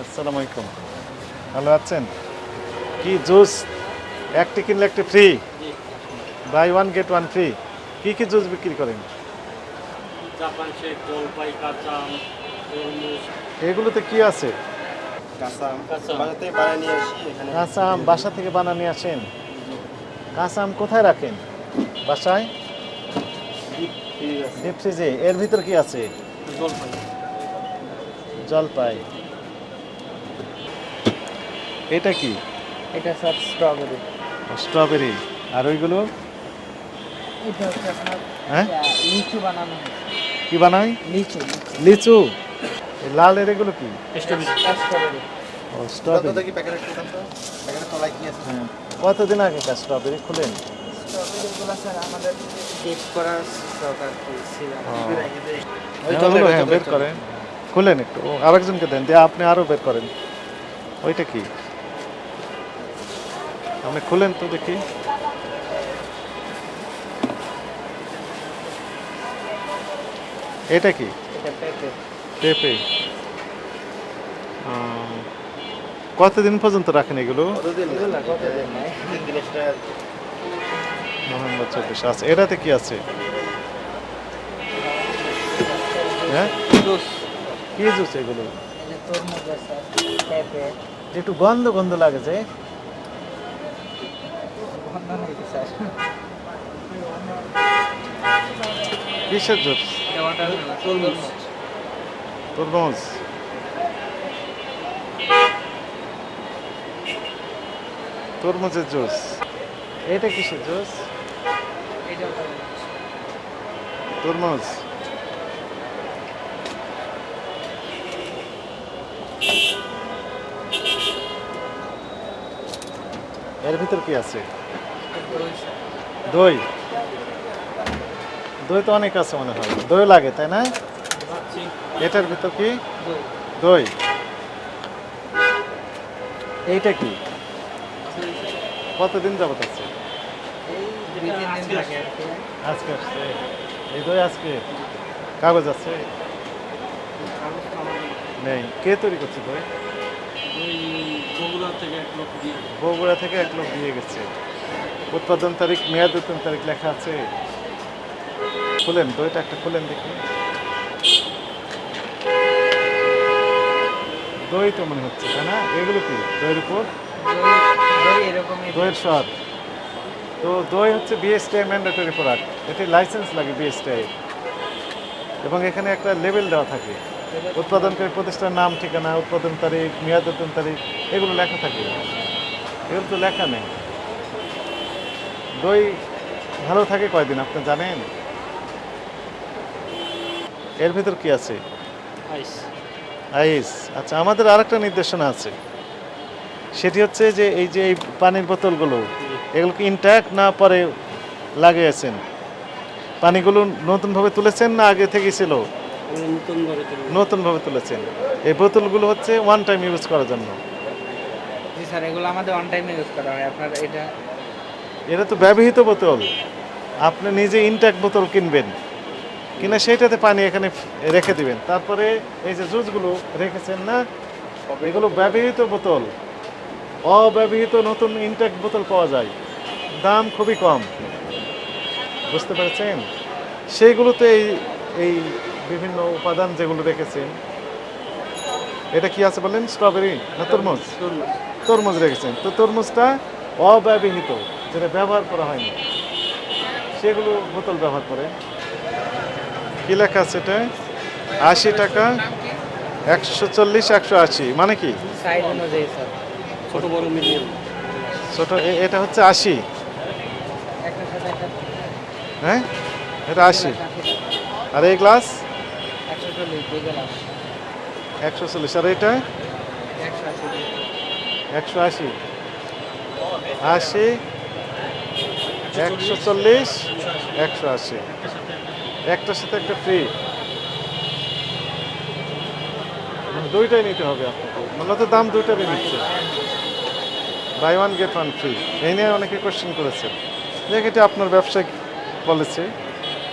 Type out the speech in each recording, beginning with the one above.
আসসালামু আলাইকুম। ভালো আছেন? কি জুস? একটি কিনলে একটি free buy one get one free কি কি জুস বিক্রি করেন? জাপান শেক জলপাই কাঁচা এগুলোতে কি আছে? আম কাঁচা আম বাসা থেকে বানানি আসেন? কাঁচা আম কোথায় রাখেন? বাসায়? ডিপ ফ্রিজে এর ভিতর কি আছে? জলপাই। জলপাই। এটা কি? এটা স্যার স্ট্রবেরি স্ট্রবেরি আর ওইগুলো? এটা হচ্ছে আপনার হ্যাঁ? লিচু বানানো কি বানাই লিচু লিচু। এই লালের এগুলো কি? স্ট্রবেরি ও স্ট্রবেরি হ্যাঁ। কতদিন আগে স্ট্রবেরি খুলেন? স্ট্রবেরিগুলো স্যার আমাদের টেক করার স্টক আর কি ছিল? হ্যাঁ, হ্যাঁ বের করেন। খুলেন একটু। আরেকজনকে দেন দিয়ে আপনি আরও বের করেন। ওইটা কি? আপনি খুলেন তো দেখি। এটা কি? পেঁপে। কতদিন পর্যন্ত রাখেন এগুলো? নভেম্বর চব্বিশ। আছে এটাতে কি আছে? হ্যাঁ? কি জুস এগুলো? একটু গন্ধ গন্ধ লাগে যে গন্ধ নেই কি স্যার তরমুজ তরমুজ। তরমুজের জুস। এটা কিসের জুস? তরমুজ। এর ভিতর কি আছে? দই? দই তো অনেক আছে মনে হয়। দই লাগে তাই না? এটার ভিতর কি? দই। এইটা কি? কতদিন যাবত আছে? আজকে আসছে। এই দই আজকে? কাগজ আছে? নেই। কে তৈরি করছে দই? বগুড়া থেকে এক লোক দিয়ে গেছে। উৎপাদন তারিখ মেয়াদ উত্তন তারিখ লেখা আছে। খুলেন দইটা একটা খুলেন দেখি। দই তো মনে হচ্ছে তাই না? এগুলো কি? দইয়ের উপর? দইয়ের স্বাদ। তো দই হচ্ছে বিএসটিআই ম্যান্ডেটরি প্রোডাক্ট এটি লাইসেন্স লাগে বিএসটিআই এবং এখানে একটা লেভেল দেওয়া থাকে। উৎপাদনকারী প্রতিষ্ঠানের নাম ঠিকানা উৎপাদন তারিখ মেয়াদ উত্তন তারিখ এগুলো লেখা থাকে। এগুলো তো লেখা নেই। দই ভালো থাকে কয়দিন আপনি জানেন? এর ভিতর কি আছে? আইস। আইস। আচ্ছা আমাদের আরেকটা নির্দেশনা আছে। সেটি হচ্ছে যে এই যে এই পানির বোতলগুলো এগুলোকে ইনট্যাক্ট না পরে লাগিয়েছেন? পানিগুলো নতুনভাবে তুলেছেন না আগে থেকে ছিল? নতুনভাবে তুলেছেন। এই বোতলগুলো হচ্ছে ওয়ান টাইম ইউজ করার জন্য। জি স্যার এগুলো আমাদের টাইমে ইউজ করা হয়। আপনার এটা এটা তো ব্যবহৃত বোতল। আপনি নিজে ইনট্যাক্ট বোতল কিনবেন। কিনে সেইটাতে পানি এখানে রেখে দিবেন। তারপরে এই যে জুসগুলো রেখেছেন না এগুলো ব্যবহৃত বোতল। অব্যবহৃত নতুন ইনট্যাক্ট বোতল পাওয়া যায়। দাম খুবই কম। বুঝতে পেরেছেন? সেইগুলোতে এই এই বিভিন্ন উপাদান যেগুলো রেখেছেন এটা কি আছে বলেন? স্ট্রবেরি না তরমুজ? তরমুজ। তরমুজ রেখেছেন। তো তরমুজটা অব্যবহৃত। যেটা ব্যবহার করা হয়নি। সেগুলো বোতল ব্যবহার করে। কি লেখা আছে এটা? আশি টাকা একশো চল্লিশ একশো আশি। মানে কি? সাইজ অনুযায়ী স্যার। ছোট বড় মিডিয়াম। ছোট এ- এটা হচ্ছে আশি। একটা সাথে একটা হ্যাঁ? এটা আশি। আর এই গ্লাস? একশো চল্লিশ দুই গ্লাস। একশো চল্লিশ। আর এটা? একশো আশি। আশি। একশো চল্লিশ, একশো আশি। একটার সাথে একটা ফ্রি দুইটাই নিতে হবে আপনাকে। মূলত দাম দুইটারই নিচ্ছে। Buy one get one free এই নিয়ে অনেকে কোশ্চেন করেছে। যে এটা আপনার ব্যবসায়িক পলিসি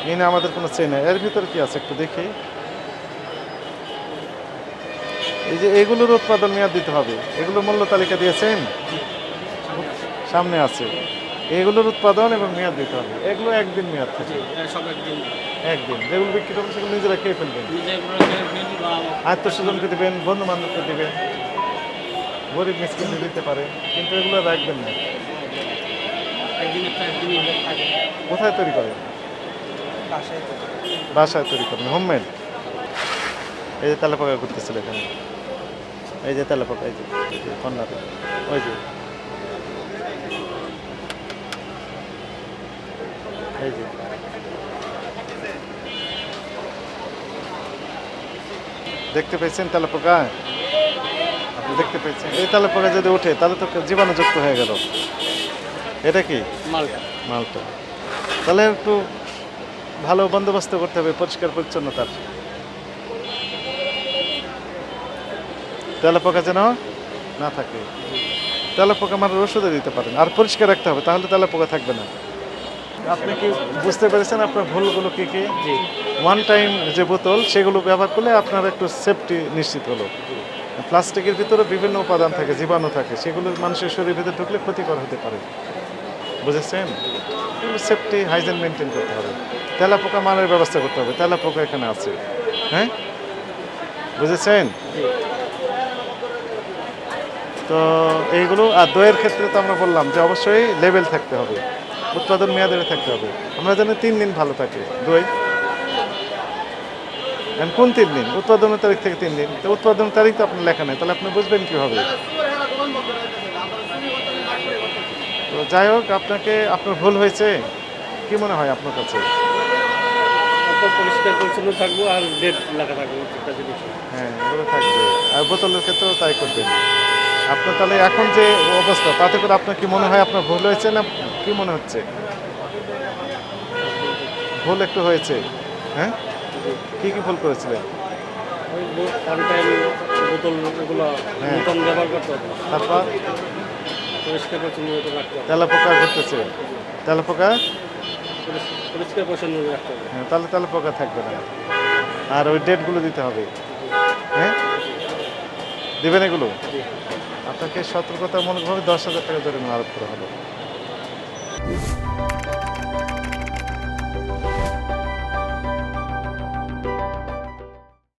এই নিয়ে আমাদের কোনো চেয়ে নেই। এর ভিতরে কি আছে একটু দেখি। এই যে এগুলোর উৎপাদন মেয়াদ দিতে হবে। এগুলো মূল্য তালিকা দিয়েছেন সামনে আছে। এগুলোর উৎপাদন এবং মেয়াদ দিতে হবে। এগুলো একদিন মেয়াদ থাকে। সব একদিন। একদিন। যেগুলো বিক্রি করবেন সেগুলো নিজেরা খেয়ে ফেলবেন। নিজে ফেলি বা আত্মীয় স্বজনকে দেবেন বন্ধু বান্ধবকে দেবেন। গরিব মিসকিনকে দিতে পারে কিন্তু এগুলো রাখবেন না কোথায় তৈরি করেন? বাসায় তৈরি করেন। হোমমেড এই যে তেলাপাকা করতেছিল এখানে। এই যে তেলাপাকা এই যে এই যে কর্নারে ওই যে এই যে দেখতে পেয়েছেন তেলাপোকা? আপনি দেখতে পেয়েছেন। এই তেলাপোকা যদি ওঠে তাহলে তো জীবাণুযুক্ত হয়ে গেল। এটা কি? মালটা। মালটা। তাহলে একটু ভালো বন্দোবস্ত করতে হবে পরিষ্কার পরিচ্ছন্নতার। তেলাপোকা যেন না থাকে। তেলাপোকা মারার ওষুধে দিতে পারেন। আর পরিষ্কার রাখতে হবে তাহলে তেলাপোকা থাকবে না। আপনি কি বুঝতে পেরেছেন আপনার ভুলগুলো কি কি? জি। ওয়ান টাইম যে বোতল, সেগুলো ব্যবহার করলে আপনার একটু সেফটি নিশ্চিত হলো। প্লাস্টিকের ভিতরে বিভিন্ন উপাদান থাকে, জীবাণু থাকে, সেগুলো মানুষের শরীরের ভিতরে ঢুকলে ক্ষতিকর হতে পারে। বুঝেছেন? সেফটি হাইজেন মেনটেন করতে হবে। তেলা পোকা মারার ব্যবস্থা করতে হবে তেলা পোকা এখানে আছে। হ্যাঁ? বুঝেছেন? তো এইগুলো, আর দইয়ের ক্ষেত্রে তো আমরা বললাম যে অবশ্যই লেভেল থাকতে হবে, উৎপাদন মেয়াদে থাকতে হবে। আমরা জানি তিন দিন ভালো থাকে, দই। এখন কোন তিন দিন? উৎপাদনের তারিখ থেকে তিন দিন। তো উৎপাদনের তারিখ তো আপনার লেখা নেই। তাহলে আপনি বুঝবেন কীভাবে? তো যাই হোক আপনাকে আপনার ভুল হয়েছে। কি মনে হয় আপনার কাছে? পরিষ্কার পরিচ্ছন্ন থাকব আর ডেট লেখা থাকব হ্যাঁ এগুলো থাকবে। আর বোতলের ক্ষেত্রেও তাই করবেন। আপনার তাহলে এখন যে অবস্থা তাতে করে আপনার কি মনে হয় আপনার ভুল হয়েছে না কি মনে হচ্ছে? ভুল একটু হয়েছে। হ্যাঁ? কি কি ভুল করেছিলেন ওই ওয়ান টাইম বোতল এগুলো হ্যাঁ। নতুন ব্যবহার করতে হবে। তারপর? পরিষ্কার পরিচ্ছন্ন রাখতে হবে। তেলা পোকা ঘুরতেছে। তেলা পোকা? পরিষ্কার- পরিচ্ছন্ন রাখতে হবে। হ্যাঁ তাহলে তাহলে পোকা থাকবে না। আর ওই ডেটগুলো দিতে হবে। হ্যাঁ? দেবেন এগুলো? আপনাকে সতর্কতামূলকভাবে দশ হাজার টাকা জরিমানা আরোপ করা হলো